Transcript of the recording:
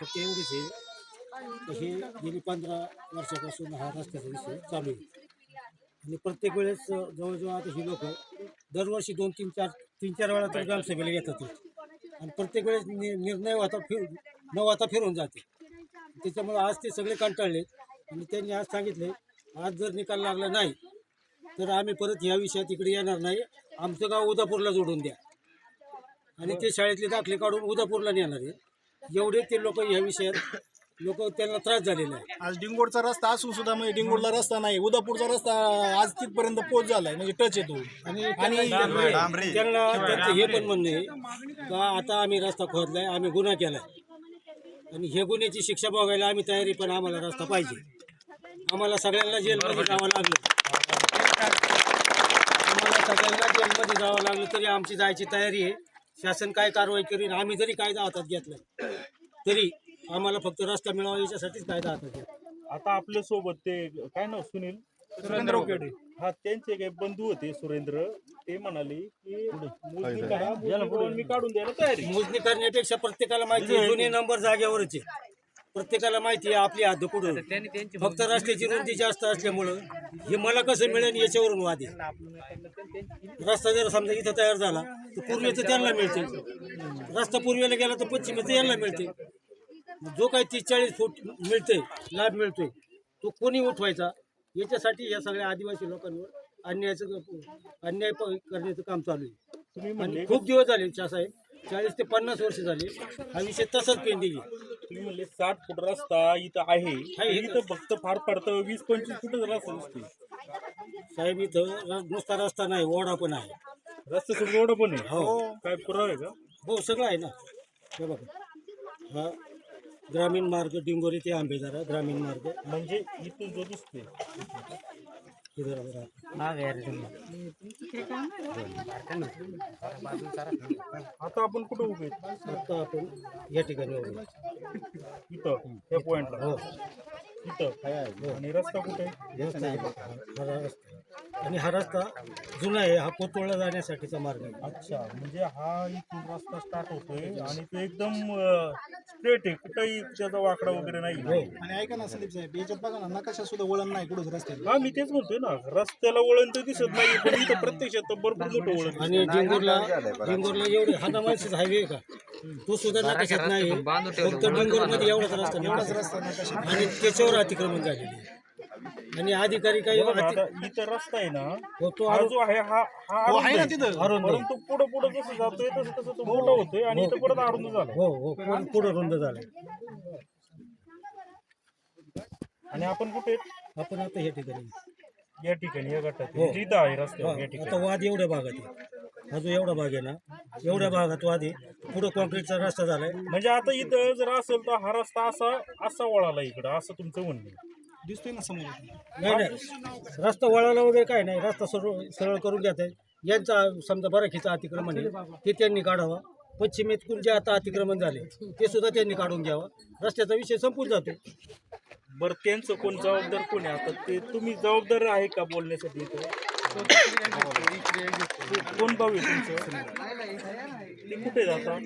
फक्त एवढीच आहे. हे गेली पंधरा वर्षापासून हा रस्त्याचा विषय चालू आहे. आणि प्रत्येक वेळेस जवळजवळ आता ही लोक दरवर्षी दोन तीन चार तीन चार वेळा तर ग्रामसभेला येतात आणि प्रत्येक वेळेस नि निर्णय होता फिर न होता फिरून जाते. त्याच्यामुळे आज ते सगळे कंटाळले. आणि त्यांनी आज सांगितले आज जर निकाल लागला नाही तर आम्ही परत ह्या विषयात इकडे येणार नाही. आमचं गाव उदापूरला जोडून द्या. आणि ते शाळेतले दाखले काढून उदापूरला नेणार आहे. एवढे ते लोक ह्या विषयात लोक त्यांना त्रास झालेला आहे. आज डिंगोडचा रस्ता असून सुद्धा म्हणजे डिंगोडला रस्ता नाही उदापूरचा रस्ता आज तिथपर्यंत पोच झालाय म्हणजे टच येतो. आणि त्यांना त्यांना त्यांचं हे पण म्हणणं आहे का आता आम्ही रस्ता खोदलाय आम्ही गुन्हा केलाय. आणि हे गुन्ह्याची शिक्षा बघायला आम्ही तयारी पण आम्हाला रस्ता पाहिजे. आम्हाला सगळ्यांना जेलमध्ये जावं लागलं. आम्हाला सगळ्यांना जेलमध्ये जावं लागलं तरी आमची जायची तयारी आहे. शासन काय कारवाई करीन आम्ही जरी कायदा हातात घेतला तरी आम्हाला फक्त रस्ता मिळावा याच्यासाठीच कायदा हातात घेतला. आता आपल्यासोबत ते काय नाव सुनील? सुरेंद्र उकेडे. हा त्यांचे काही बंधू होते सुरेंद्र. ते म्हणाले की मोजणी करा मोजणी करून मी काढून द्यायला तयारी. मोजणी करण्यापेक्षा प्रत्येकाला माहिती आहे जुने नंबर जागेवरच. आहे प्रत्येकाला माहिती आहे आपली हद्द कुठून. फक्त रस्त्याची रुंदी जास्त असल्यामुळं हे मला कसं मिळेल याच्यावरून वाद आहे. रस्ता जर समजा इथं तयार झाला तर पूर्वेचं त्यांना मिळते. रस्ता पूर्वेला गेला तर पश्चिमेचं यांना मिळते. जो काही तीस चाळीस फूट मिळते लाभ मिळतोय तो कोणी उठवायचा? याच्यासाठी या सगळ्या आदिवासी लोकांवर अन्यायाचं अन्याय करण्याचं काम चालू आहे. तुम्ही खूप दिवस झाले साहेब. चाळीस ते पन्नास वर्ष झाले. हा विषय तसाच पेंडिंग तुम्ही म्हणले साठ फूट रस्ता इथं आहे. इथं फक्त फार पडतं. वीस पंचवीस फुटच रस्ता साहेब इथं नुसता रस्ता नाही ओढा पण आहे. रस्त्याचं रोड पण आहे. हो. काय पुरावा आहे का? हो सगळं आहे ना. हे बघा. हा. ग्रामीण मार्ग डिंगोरी ते आंबेजारा ग्रामीण मार्ग. म्हणजे इथून जो दिसते हे जरा बघा. आता आपण कुठं उभे आहेत? आता आपण या ठिकाणी उभे. इथं या पॉइंटला हो. इथं. आणि रस्ता कुठे आहे? रस्ता आहे बघा. हा हा रस्ता आहे. आणि हा रस्ता जुना आहे हा कोतोळला जाण्यासाठीचा मार्ग आहे. अच्छा म्हणजे हा इथून रस्ता स्टार्ट होतोय आणि तो एकदम स्ट्रेट आहे. कुठेही त्याचा वाकडा वगैरे नाही. हो. आणि ऐका ना सलीप साहेब याच्यात बघा ना नकाशा सुद्धा वळण नाही कुठंच रस्त्याला. हा मी तेच म्हणतोय ना रस्त्याला वळण तर दिसत नाही पण इथं प्रत्यक्षात तर भरपूर मोठं वळण. आणि डिंगोरला डिंगोरला एवढे हा नमालशीच हायवे का? तो सुद्धा नकाशात नाही. फक्त डिंगोरमध्ये एवढाच रस्ता एवढाच रस्ता आणि त्याच्यावर अतिक्रमण झालेले आहे. आणि अधिकारी काही बघा, अति- आता इथं रस्ता आहे ना हो, तो हा जो आहे हा हा हो, आहे ना. तिथं अरुंद. परंतु पुढं पुढं जसं जातोय तसं तसं तो मोठा होतोय आणि इथं परत अरुंद झाला हो हो पुढं- पुढं रुंद झालं आणि आपण कुठे? आपण आता हे ठिकाणी या ठिकाणी या गटात हो. जिथं आहे हा, रस्त्यावर या आता वाद एवढ्या भागात आहे हा जो एवढा भाग आहे ना एवढ्या भागात वाद आहे पुढं कॉन्क्रीटचा रस्ता झालाय म्हणजे आता इथं जर असेल तर हा रस्ता असा असा वळाला इकडं असं तुमचं म्हणणं आहे. दिसतोय ना समोर. नाही नाही. रस्ता वळाला वगैरे काय नाही. रस्ता सरळ सरळ करून घेत आहे यांचा समजा बराखीचा अतिक्रमण आहे ते त्यांनी काढावा. पश्चिमेतून जे आता अतिक्रमण झाले ते सुद्धा त्यांनी काढून घ्यावा. रस्त्याचा विषय संपून जातो बरं त्यांचं कोण जबाबदार कोण आहे? आता ते तुम्ही जबाबदार आहे का बोलण्यासाठी इथं? कोण भाऊ आहे तुमचं? ते कुठे जातात?